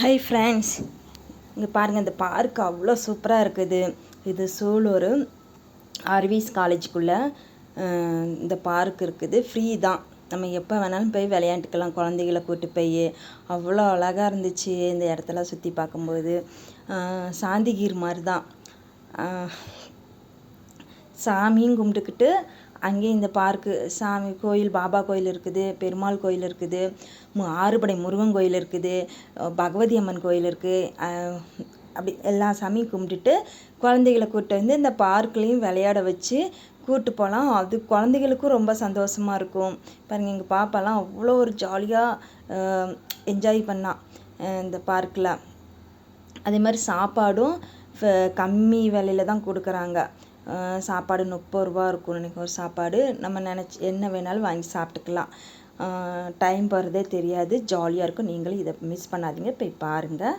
Hi friends இங்கே பாருங்கள் இந்த பார்க் அவ்வளோ சூப்பராக இருக்குது. இது சூலூர் ஆர்விஸ் காலேஜுக்குள்ளே இந்த பார்க் இருக்குது. ஃப்ரீ தான். நம்ம எப்போ வேணாலும் போய் விளையாண்டுக்கலாம். குழந்தைகளை கூட்டி போய். அவ்வளோ அழகாக இருந்துச்சு இந்த இடத்துல சுற்றி பார்க்கும்போது. சாந்திகீர் மாதிரி தான் சாமியும் கும்பிட்டுக்கிட்டு அங்கேயும் இந்த பார்க்கு சாமி கோயில் பாபா கோயில் இருக்குது பெருமாள் கோயில் இருக்குது ஆறுபடை முருகன் கோயில் இருக்குது பகவதி அம்மன் கோயில் இருக்குது அப்படி எல்லா சாமியும் கும்பிட்டுட்டு குழந்தைகளை கூப்பிட்டு வந்து இந்த பார்க்லேயும் விளையாட வச்சு கூப்பிட்டு போகலாம். அது குழந்தைகளுக்கும் ரொம்ப சந்தோஷமாக இருக்கும். பாருங்கள் எங்கள் பாப்பாலாம் அவ்வளோ ஒரு ஜாலியாக என்ஜாய் பண்ணான் இந்த பார்க்கில் அதே மாதிரி சாப்பாடும் கம்மி விலையில தான் கொடுக்குறாங்க. சாப்பாடு முப்பது ரூபா இருக்கும் இன்றைக்கி ஒரு சாப்பாடு நம்ம நினச்சி என்ன வேணாலும் வாங்கி சாப்பிட்டுக்கலாம். டைம் போகிறதே தெரியாது. ஜாலியாக இருக்கும். நீங்களும் இதை மிஸ் பண்ணாதீங்க. போய் பாருங்கள்